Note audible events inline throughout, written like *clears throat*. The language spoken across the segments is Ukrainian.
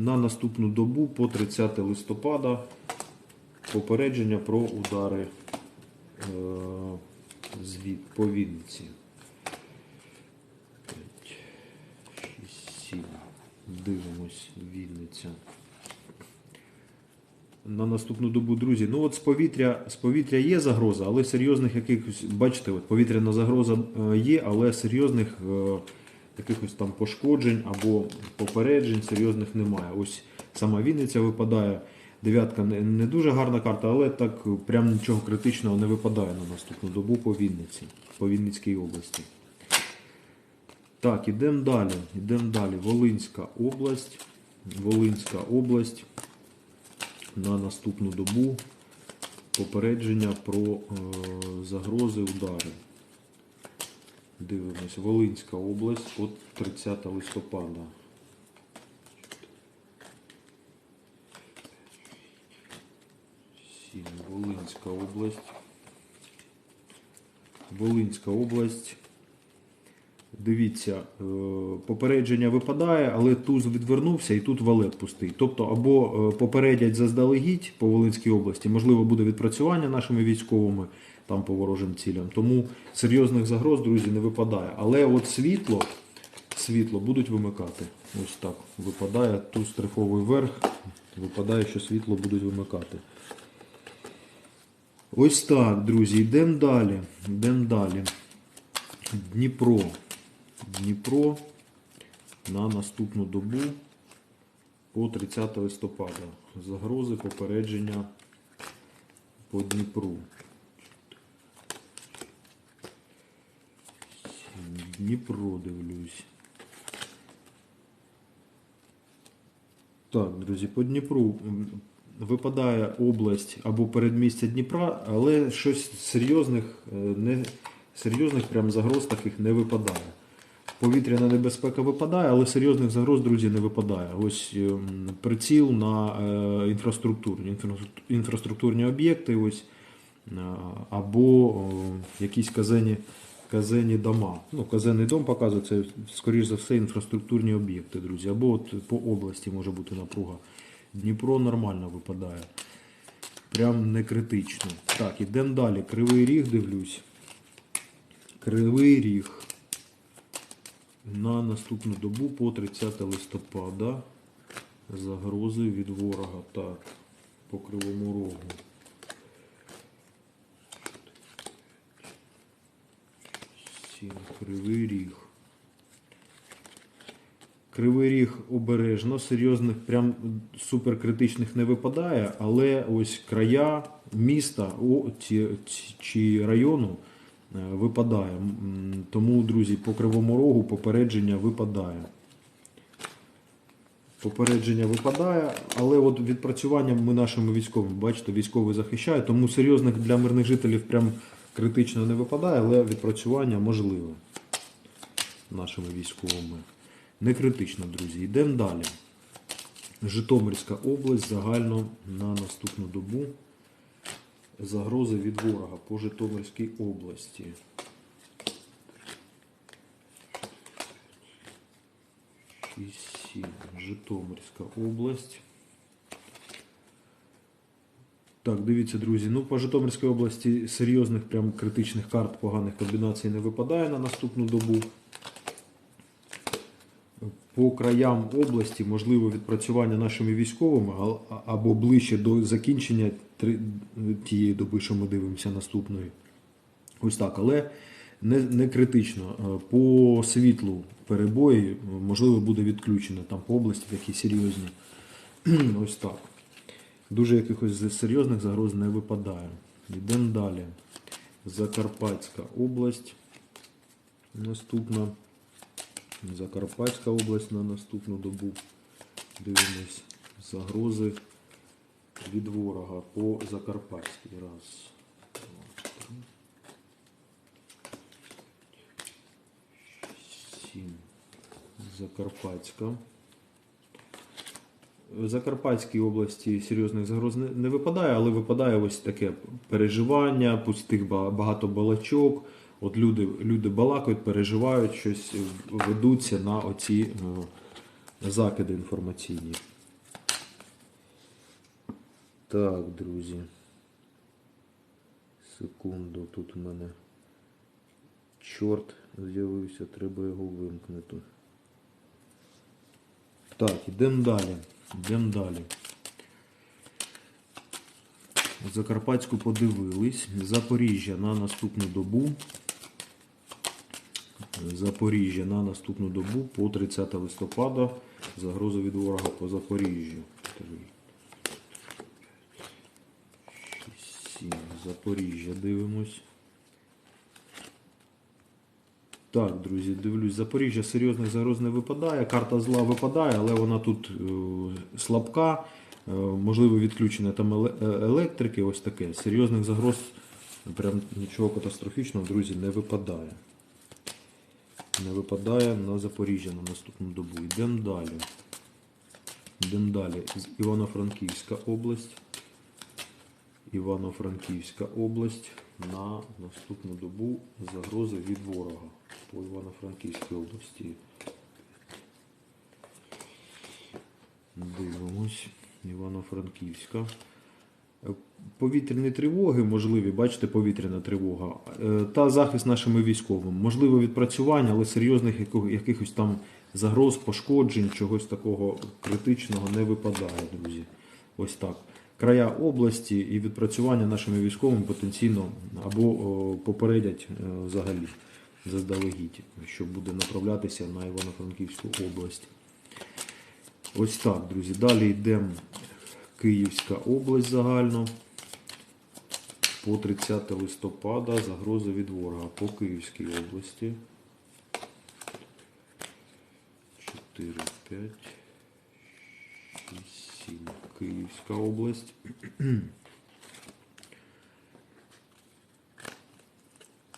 на наступну добу по 30 листопада попередження про удари е, по Вінниці. 5, 6, 7. Дивимось, Вінниця. На наступну добу, друзі. Ну от з повітря, з повітря є загроза, але серйозних якихось, бачите, от повітряна загроза е, є, але серйозних е, якихось там пошкоджень або попереджень серйозних немає. Ось сама Вінниця випадає. Дев'ятка не, дуже гарна карта, але так прям нічого критичного не випадає на наступну добу по Вінниці, по Вінницькій області. Так, ідемо далі. Ідемо далі. Волинська область. Волинська область на наступну добу попередження про е, загрози удари. Дивимось, Волинська область от 30 листопада. Волинська область. Волинська область. Дивіться, е, попередження випадає, але туз відвернувся і тут валет пустий. Тобто, або е, попередять заздалегідь по Волинській області, можливо, буде відпрацювання нашими військовими там по ворожим цілям. Тому серйозних загроз, друзі, не випадає. Але от світло, світло будуть вимикати. Ось так випадає туз трифовий верх, випадає, що світло будуть вимикати. Ось так, друзі, йдемо далі. Йдемо далі. Дніпро. Дніпро на наступну добу по 30 листопада. Загрози попередження по Дніпру. Дніпро дивлюсь. Так, друзі, по Дніпру випадає область або передмістя Дніпра, але щось серйозних, е, не, серйозних прям загроз таких не випадає. Повітряна небезпека випадає, але серйозних загроз, друзі, не випадає. Ось ем, приціл на е, інфраструктурні, інфраструктурні об'єкти, ось, е, або якісь казенні, казенні дома. Ну, казенний дом показує, це, скоріш за все, інфраструктурні об'єкти, друзі. Або от по області може бути напруга. Дніпро нормально випадає. Прям не критично. Так, ідемо далі. Кривий ріг дивлюсь. Кривий ріг на наступну добу по 30 листопада. Загрози від ворога. Так, по кривому рогу. Сім. Кривий ріг. Кривий ріг обережно, серйозних, прям суперкритичних не випадає, але ось края міста о, ці, ці- чи району е, випадає. Тому, друзі, по кривому рогу попередження випадає. Попередження випадає, але от відпрацювання ми нашими військовими, бачите, військові захищають, тому серйозних для мирних жителів прям критично не випадає, але відпрацювання можливе нашими військовими. Не критично, друзі. Йдемо далі. Житомирська область загально на наступну добу. Загрози від ворога по Житомирській області. Житомирська область. Так, дивіться, друзі. Ну, по Житомирській області серйозних, прям критичних карт поганих комбінацій не випадає на наступну добу. По краям області можливо відпрацювання нашими військовими або ближче до закінчення тієї доби, що ми дивимося наступної. Ось так, але не, не критично. Е, По світлу перебої е, можливо буде відключено там по області такі серйозні. *clears throat* Ось так. Дуже якихось серйозних загроз не випадає. Йдемо далі. Закарпатська область. Наступна. Закарпатська область на наступну добу. Дивимось загрози від ворога по Закарпатській. Раз. Сім. Закарпатська. В Закарпатській області серйозних загроз не, випадає, але випадає ось таке переживання, пустих багато балачок. От люди, люди балакають, переживають щось, ведуться на оці е, закиди інформаційні. Так, друзі. Секунду, тут у мене чорт з'явився, треба його вимкнути. Так, ідемо далі. Йдемо далі. Закарпатську подивились. Запоріжжя на наступну добу. Запоріжжя на наступну добу по 30 листопада. Загроза від ворога по Запоріжжю. Три, шість, сім. Запоріжжя дивимось. Так, друзі, дивлюсь, Запоріжжя серйозних загроз не випадає. Карта зла випадає, але вона тут е, слабка. Е, можливо, відключення там е, електрики, ось таке. Серйозних загроз, прям нічого катастрофічного, друзі, не випадає. Не випадає на Запоріжжя на наступну добу. Йдемо далі. Йдемо далі. Івано-Франківська область. Івано-Франківська область на наступну добу загрози від ворога по Івано-Франківській області. Дивимось. Івано-Франківська. Е, Повітряні тривоги можливі, бачите, повітряна тривога. Е, Та захист нашими військовими. Можливо, відпрацювання, але серйозних якихось там загроз, пошкоджень, чогось такого критичного не випадає, друзі. Ось так. Края області і відпрацювання нашими військовими потенційно або попередять е, взагалі заздалегідь, що буде направлятися на Івано-Франківську область. Ось так, друзі. Далі йдемо Київська область загально. По 30 листопада загроза від ворога по Київській області. 4, 5, 6, 7. Київська область. *clears throat*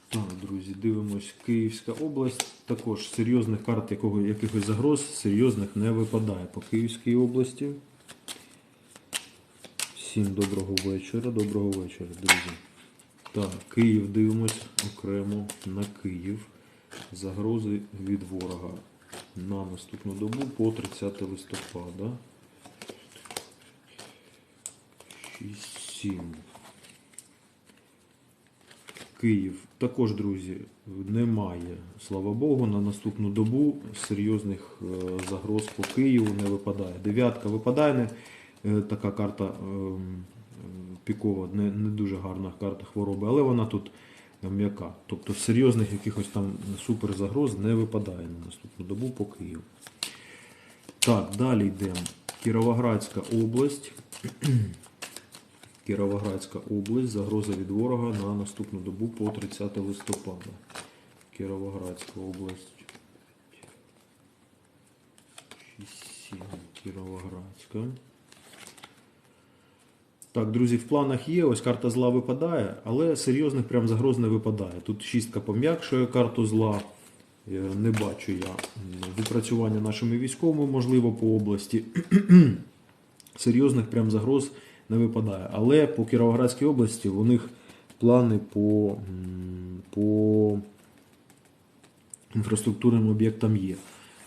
Так, друзі, дивимось. Київська область. Також серйозних карт якого, якихось загроз серйозних не випадає по Київській області. Всім доброго вечора. Доброго вечора, друзі. Так, Київ дивимось окремо на Київ. Загрози від ворога на наступну добу по 30 листопада. 6, 7. Київ також, друзі, немає, слава Богу, на наступну добу серйозних е, загроз по Києву не випадає. Дев'ятка випадає, не, е, така карта ем, е, пікова, не, не дуже гарна карта хвороби, але вона тут е, м'яка. Тобто серйозних якихось там суперзагроз не випадає на наступну добу по Києву. Так, далі йдемо. Кіровоградська область. Кіровоградська область, загроза від ворога на наступну добу по 30 листопада. Кіровоградська область. 6, 7, Кіровоградська. Так, друзі, в планах є, ось карта зла випадає, але серйозних прям загроз не випадає. Тут шістка пом'якшує карту зла. Е, Не бачу я м, відпрацювання нашими військовими, можливо, по області. *clears throat* Серйозних прям загроз не випадає. Але по Кіровоградській області у них плани по, по інфраструктурним об'єктам є.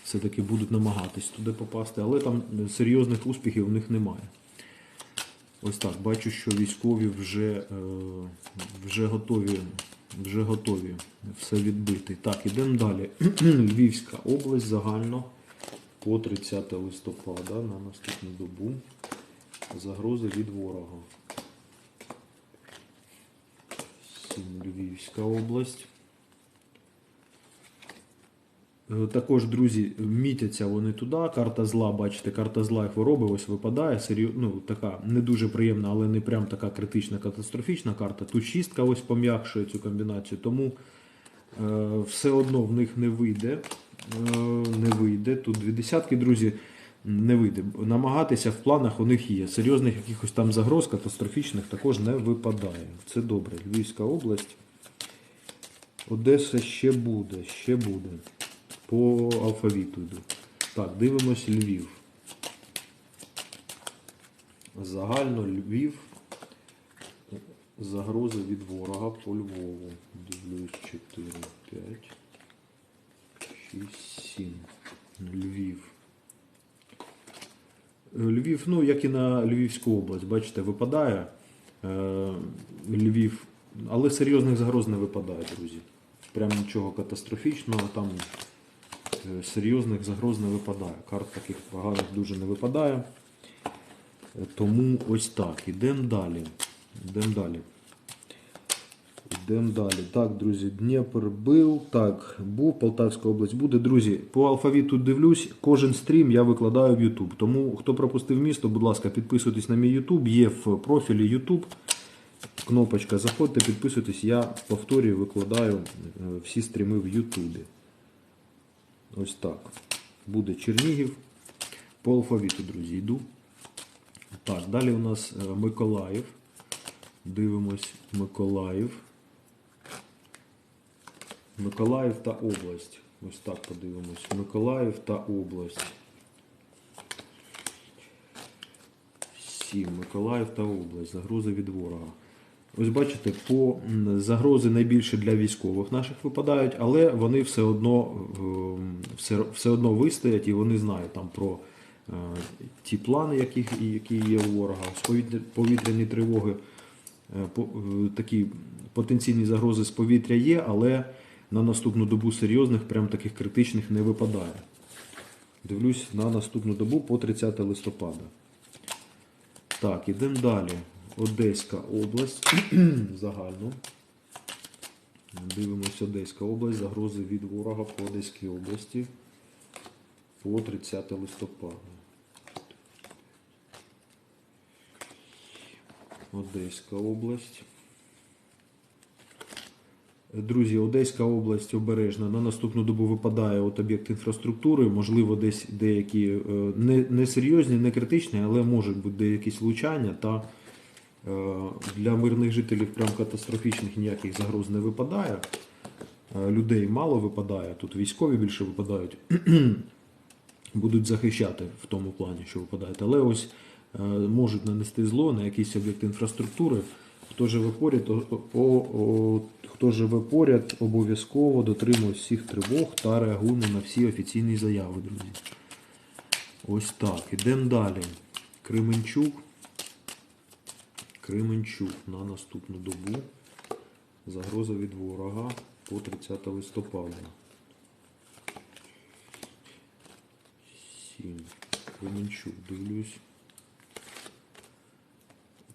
Все-таки будуть намагатись туди попасти, але там серйозних успіхів у них немає. Ось так, бачу, що військові вже, е, вже готові. Вже готові все відбити. Так, ідемо далі. *clears throat* Львівська область загально по 30 листопада на наступну добу. Загрози від ворога. Львівська область. Е, Також, друзі, мітяться вони туди. Карта зла, бачите, карта зла і хвороби ось випадає. Серйо... Ну, така не дуже приємна, але не прям така критична, катастрофічна карта. Тут шістка ось пом'якшує цю комбінацію. Тому е, все одно в них не вийде. Е, не вийде. Тут дві десятки, друзі, не вийде. Намагатися в планах у них є. Серйозних якихось там загроз катастрофічних також не випадає. Це добре. Львівська область. Одеса ще буде, ще буде. По алфавіту йду. Так, дивимось Львів. Загально Львів. Загрози від ворога по Львову. Дивлюсь 4, 5, 6, 7. Львів. Львів, ну як і на Львівську область, бачите, випадає е, Львів, але серйозних загроз не випадає, друзі. Прям нічого катастрофічного, там е, серйозних загроз не випадає. Карт таких поганих дуже не випадає. Е, Тому ось так. Ідемо далі. Ідемо далі. Йдемо далі. Так, друзі, Дніпр був. Так, був, Полтавська область буде. Друзі, по алфавіту дивлюсь, кожен стрім я викладаю в YouTube. Тому хто пропустив місто, будь ласка, підписуйтесь на мій YouTube. Є в профілі YouTube. Кнопочка заходьте, підписуйтесь. Я повторюю, викладаю е, всі стріми в YouTube. Ось так. Буде Чернігів. По алфавіту, друзі, йду. Так, далі у нас е, Миколаїв. Дивимось Миколаїв. Миколаїв та область. Ось так подивимось. Миколаїв та область. Сім. Миколаїв та область. Загрози від ворога. Ось бачите, по загрози найбільше для військових наших випадають, але вони все одно, ем, все, все одно вистоять і вони знають там про е, ті плани, які, які є у ворога. Повітряні тривоги Е, е, такі потенційні загрози з повітря є, але на наступну добу серйозних, прям таких критичних не випадає. Дивлюсь на наступну добу по 30 листопада. Так, ідемо далі. Одеська область. *clears throat* Загально. Дивимось Одеська область, загрози від ворога по Одеській області по 30 листопада. Одеська область. Друзі, Одеська область обережна. На наступну добу випадає от об'єкт інфраструктури. Можливо, десь деякі е, не, не серйозні, не критичні, але можуть бути деякі влучання. Та е, для мирних жителів прям катастрофічних ніяких загроз не випадає. Е, Людей мало випадає, тут військові більше випадають. *clears throat* Будуть захищати в тому плані, що випадають. Але ось можуть нанести зло на якийсь об'єкт інфраструктури. Хто живе поряд, о, о, о, хто живе поряд, обов'язково дотримує всіх тривог та реагуємо на всі офіційні заяви, друзі. Ось так. Ідемо далі. Кременчук. Кременчук на наступну добу. Загроза від ворога по 30 листопада. 7. Кременчук, дивлюсь.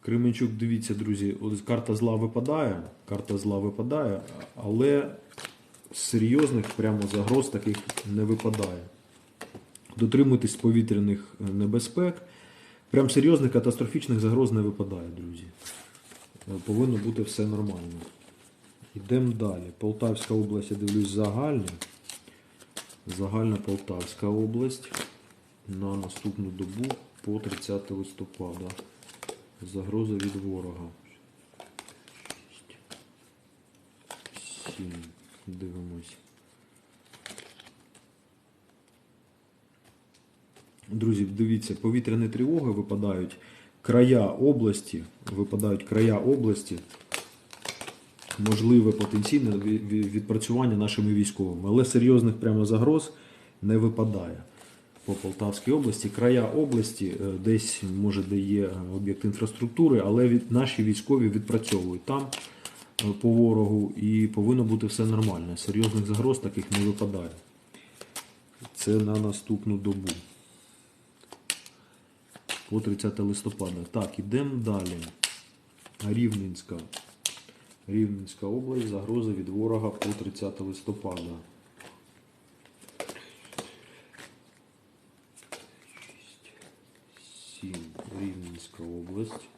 Кременчук, дивіться, друзі, карта зла випадає, карта зла випадає, але серйозних прямо загроз таких не випадає. Дотримуйтесь повітряних е, небезпек. Прям серйозних катастрофічних загроз не випадає, друзі. Е, Повинно бути все нормально. Йдемо далі. Полтавська область, я дивлюсь, загальна. Загальна Полтавська область на наступну добу по 30 листопада. Загроза від ворога. 7. Дивимось. Друзі, дивіться, повітряні тривоги випадають края області, випадають края області, можливе потенційне ві- ві- відпрацювання нашими військовими, але серйозних прямо загроз не випадає по Полтавській області. Края області е, десь, може, де є е, об'єкт інфраструктури, але від, наші військові відпрацьовують там е, по ворогу і повинно бути все нормально. Серйозних загроз таких не випадає. Це на наступну добу. По 30 листопада. Так, ідемо далі. Рівненська. Рівненська область. Загроза від ворога по 30 листопада. 7. Рівненська область.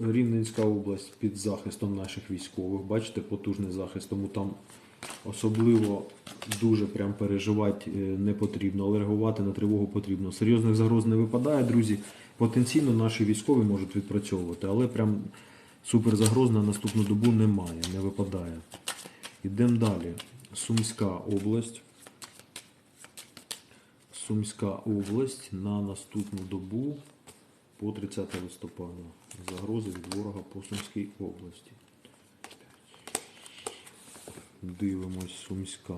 Рівненська область під захистом наших військових. Бачите, потужний захист, тому там особливо дуже прям переживати е, не потрібно, але реагувати на тривогу потрібно. Серйозних загроз не випадає, друзі. Потенційно наші військові можуть відпрацьовувати, але прям суперзагроз на наступну добу немає, не випадає. Йдемо далі. Сумська область. Сумська область на наступну добу по 30 листопада. Загрози від ворога по Сумській області. Дивимось Сумська.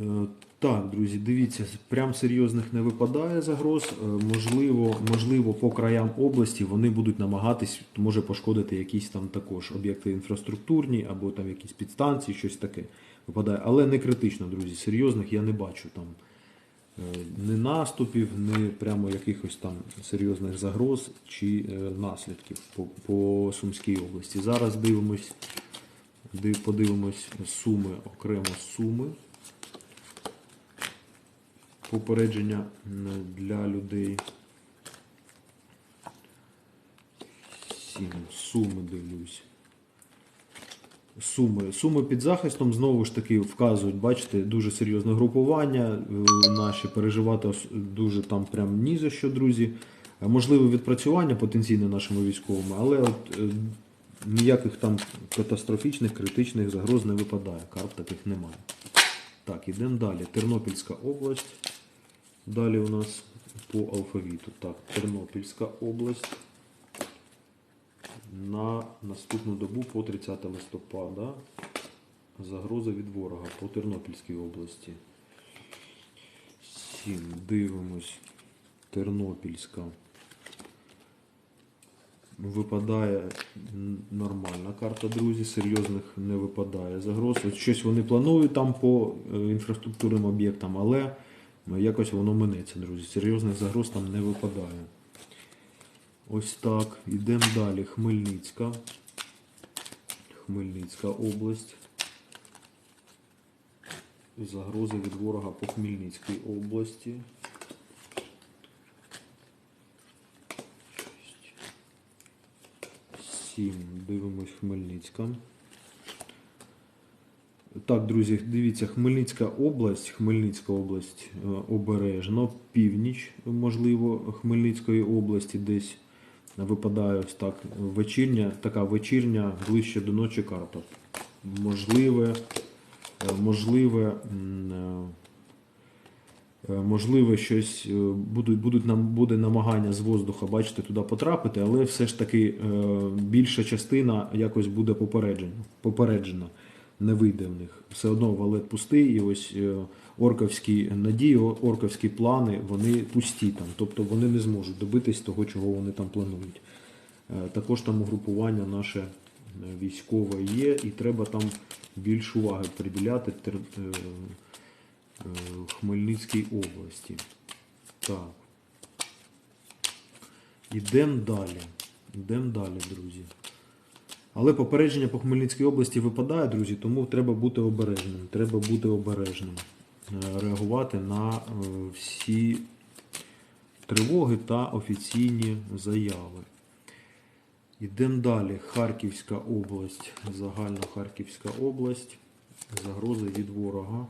Е, Так, друзі, дивіться, прям серйозних не випадає загроз. Е, Можливо, можливо, по краям області вони будуть намагатись, може пошкодити якісь там також об'єкти інфраструктурні або там якісь підстанції, щось таке випадає. Але не критично, друзі. Серйозних я не бачу там е, ні наступів, ні прямо якихось там серйозних загроз чи е, наслідків по, по Сумській області. Зараз дивимось, подивимось суми, окремо суми попередження для людей. Сім. Суми дивлюсь. Суми. Суми під захистом знову ж таки вказують, бачите, дуже серйозне групування. е, Наші переживати дуже там прям ні за що, друзі. Е, Можливе відпрацювання потенційне нашими військовими, але от, е, ніяких там катастрофічних, критичних загроз не випадає. Карт таких немає. Так, ідемо далі. Тернопільська область. Далі у нас по алфавіту. Так, Тернопільська область. На наступну добу по 30 листопада. Загроза від ворога по Тернопільській області. 7. Дивимось. Тернопільська. Випадає нормальна карта, друзі. Серйозних не випадає загроз. От щось вони планують там по е, інфраструктурним об'єктам, але ну, якось воно минеться, друзі. Серйозних загроз там не випадає. Ось так. Йдемо далі. Хмельницька. Хмельницька область. Загрози від ворога по Хмельницькій області. Сім. Дивимось Хмельницька. Так, друзі, дивіться, Хмельницька область, Хмельницька область е, обережно, північ, можливо, Хмельницької області десь випадає ось так вечірня, така вечірня, ближче до ночі карта. Можливе, е, можливе, е, е, можливе щось будуть, будуть нам буде намагання з воздуха, бачите, туди потрапити, але все ж таки більша частина якось буде попереджена. попереджена не вийде в них. Все одно валет пустий, і ось орковські надії, орковські плани, вони пусті там. Тобто вони не зможуть добитись того, чого вони там планують. Е, Також там угрупування наше е, військове є, і треба там більш уваги приділяти е, Хмельницькій області. Так. Ідемо далі. Ідемо далі, друзі. Але попередження по Хмельницькій області випадає, друзі, тому треба бути обережним. Треба бути обережним. Е, Реагувати на е, всі тривоги та офіційні заяви. Йдемо далі. Харківська область, загальна Харківська область. Загрози від ворога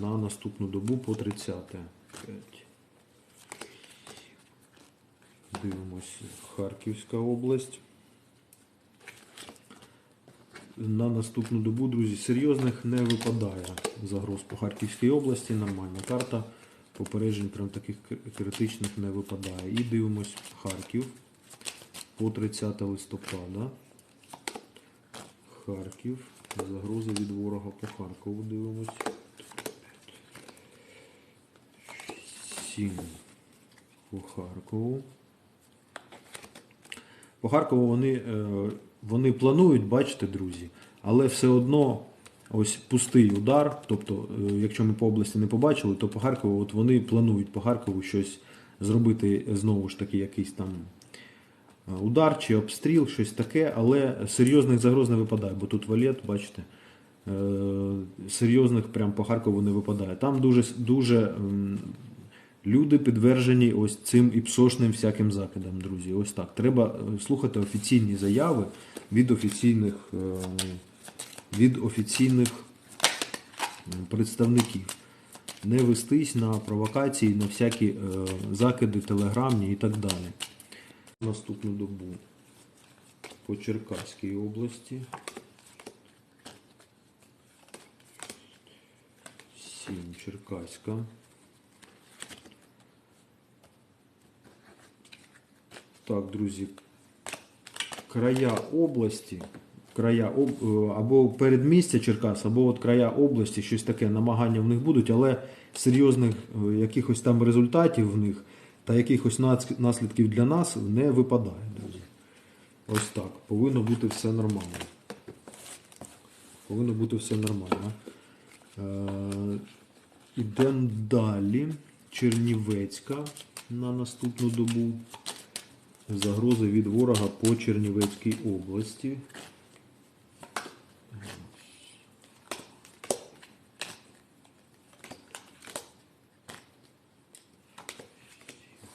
на наступну добу по 30. П'ять. Дивимось. Харківська область. На наступну добу, друзі, серйозних не випадає загроз по Харківській області. Нормальна карта. Попереджень прям таких критичних не випадає. І дивимось Харків по 30 листопада. Харків. Загрози від ворога по Харкову дивимось. 7 по Харкову. По Харкову вони, е, вони планують, бачите, друзі, але все одно ось пустий удар. Тобто, е, якщо ми по області не побачили, то по Харкову от вони планують по Харкову щось зробити знову ж таки якийсь там е, удар чи обстріл, щось таке, але серйозних загроз не випадає, бо тут валет, бачите, серйозних прям по Харкову не випадає. Там дуже, дуже люди підтверджені ось цим іпсошним всяким закидам, друзі. Ось так. Треба е, слухати офіційні заяви від офіційних, е, від офіційних представників. Не вестись на провокації, на всякі е, закиди телеграмні і так далі. Наступну добу по Черкаській області. 7 Черкаська. Так, друзі, края області, края е, або передмістя Черкас, або от края області, щось таке, намагання в них будуть, але серйозних е, якихось там результатів в них та якихось наслідків для нас не випадає, друзі. Ось так. Повинно бути все нормально. Повинно бути все нормально. Е, Ідемо далі. Чернівецька на наступну добу. Загрози від ворога по Чернівецькій області.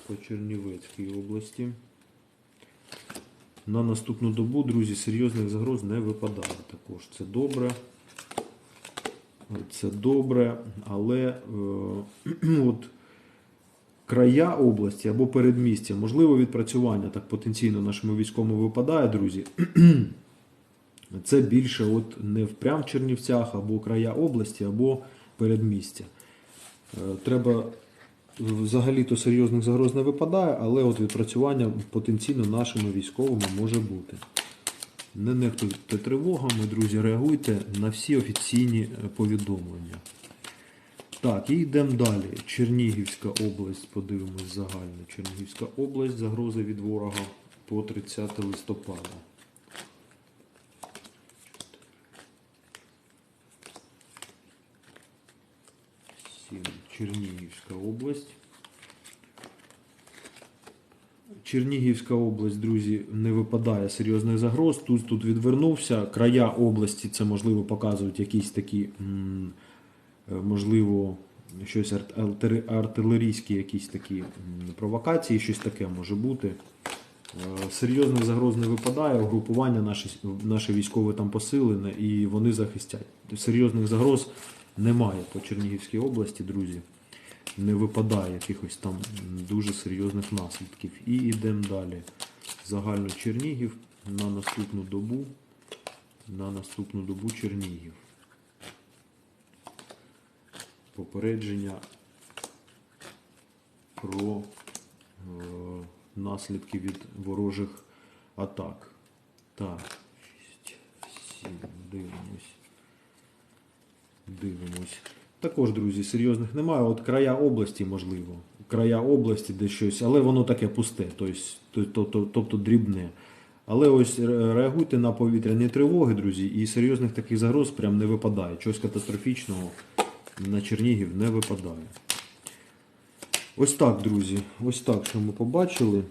По Чернівецькій області. На наступну добу, друзі, серйозних загроз не випадає також. Це добре. Це добре, але е, *clears throat* от края області або передмістя, можливо, відпрацювання так потенційно нашому військовому випадає, друзі. *clears throat* Це більше от не в Чернівцях, або края області, або передмістя. Е, Треба взагалі-то серйозних загроз не випадає, але от відпрацювання потенційно нашими військовими може бути. Не нехтуйте тривогами, друзі, реагуйте на всі офіційні е, повідомлення. Так, і йдемо далі. Чернігівська область, подивимось загально. Чернігівська область, загрози від ворога по 30 листопада. Чернігівська область. Чернігівська область, друзі, не випадає серйозних загроз. Тут, тут відвернувся. Края області це можливо показують якісь такі, м, можливо, щось арт- артилерійські якісь такі провокації, щось таке може бути. Е, Серйозних загроз не випадає, угрупування наші, наші військові там посилене і вони захистять. Серйозних загроз немає по Чернігівській області, друзі не випадає якихось там дуже серйозних наслідків. І йдемо далі. Загально Чернігів на наступну добу. На наступну добу Чернігів. Попередження про е, наслідки від ворожих атак. Так, 6, 7, дивимось. Дивимось. Також, друзі, серйозних немає. От края області, можливо. Края області, де щось, але воно таке пусте, тобто, дрібне. Але ось реагуйте на повітряні тривоги, друзі, і серйозних таких загроз прям не випадає. Чогось катастрофічного на Чернігів не випадає. Ось так, друзі. Ось так, що ми побачили.